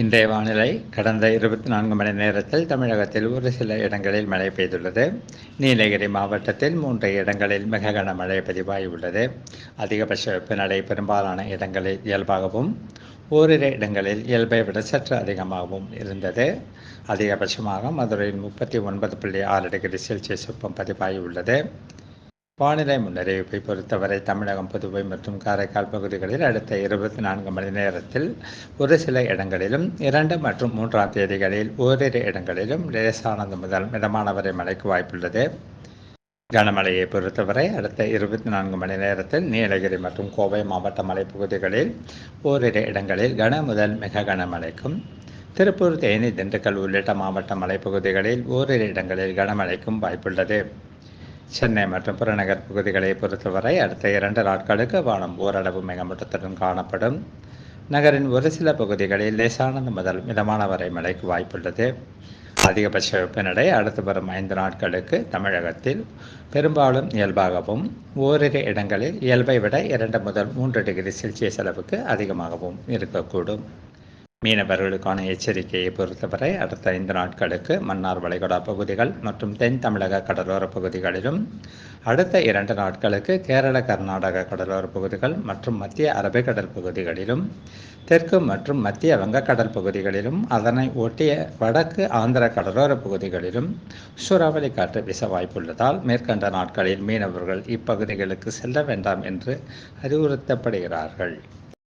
இன்றைய வானிலை கடந்த இருபத்தி நான்கு மணி நேரத்தில் தமிழகத்தில் ஒரு சில இடங்களில் மழை பெய்துள்ளது. நீலகிரி மாவட்டத்தில் மூன்று இடங்களில் மிக கனமழை பதிவாகியுள்ளது. அதிகபட்ச வெப்பநிலை பெரும்பாலான இடங்களில் இயல்பாகவும் ஓரிரு இடங்களில் இயல்பை விட சற்று அதிகமாகவும் இருந்தது. அதிகபட்சமாக மதுரையில் முப்பத்தி ஒன்பது புள்ளி ஆறு டிகிரி செல்சியஸ் வெப்பம் பதிவாகியுள்ளது. வானிலை முன்னறிவிப்பை பொறுத்தவரை தமிழகம் புதுவை மற்றும் காரைக்கால் பகுதிகளில் அடுத்த இருபத்தி நான்கு மணி நேரத்தில் ஒரு சில இடங்களிலும் இரண்டு மற்றும் மூன்றாம் தேதிகளில் ஓரிரு இடங்களிலும் லேசானது முதல் மிதமான வரை மழைக்கு வாய்ப்புள்ளது. கனமழையை பொறுத்தவரை அடுத்த இருபத்தி நான்கு மணி நேரத்தில் நீலகிரி மற்றும் கோவை மாவட்ட மலைப்பகுதிகளில் ஓரிரு இடங்களில் கன முதல் மிக கனமழைக்கும் திருப்பூர் தேனி திண்டுக்கல் உள்ளிட்ட மாவட்ட மலைப்பகுதிகளில் ஓரிரு இடங்களில் கனமழைக்கும் வாய்ப்புள்ளது. சென்னை மற்றும் புறநகர் பகுதிகளை பொறுத்தவரை அடுத்த இரண்டு நாட்களுக்கு வானம் ஓரளவு மேகமூட்டத்துடன் காணப்படும். நகரின் ஒரு சில பகுதிகளில் லேசானது முதல் மிதமான வரை மழைக்கு வாய்ப்புள்ளது. அதிகபட்ச வெப்பநிலை அடுத்து வரும் ஐந்து நாட்களுக்கு தமிழகத்தில் பெரும்பாலும் இயல்பாகவும் ஓரிரு இடங்களில் இயல்பை விட இரண்டு முதல் மூன்று டிகிரி செல்சியஸ் அளவுக்கு அதிகமாகவும் இருக்கக்கூடும். மீனவர்களுக்கான எச்சரிக்கையை பொறுத்தவரை அடுத்த ஐந்து நாட்களுக்கு மன்னார் வளைகுடா பகுதிகள் மற்றும் தென் தமிழக கடலோர பகுதிகளிலும் அடுத்த இரண்டு நாட்களுக்கு கேரள கர்நாடக கடலோர பகுதிகள் மற்றும் மத்திய அரபிக்கடல் பகுதிகளிலும் தெற்கு மற்றும் மத்திய வங்கக்கடல் பகுதிகளிலும் அதனை ஒட்டிய வடக்கு ஆந்திர கடலோர பகுதிகளிலும் சூறாவளி காற்று வீச வாய்ப்புள்ளதால் மேற்கண்ட நாட்களில் மீனவர்கள் இப்பகுதிகளுக்கு செல்ல வேண்டாம் என்று அறிவுறுத்தப்படுகிறார்கள்.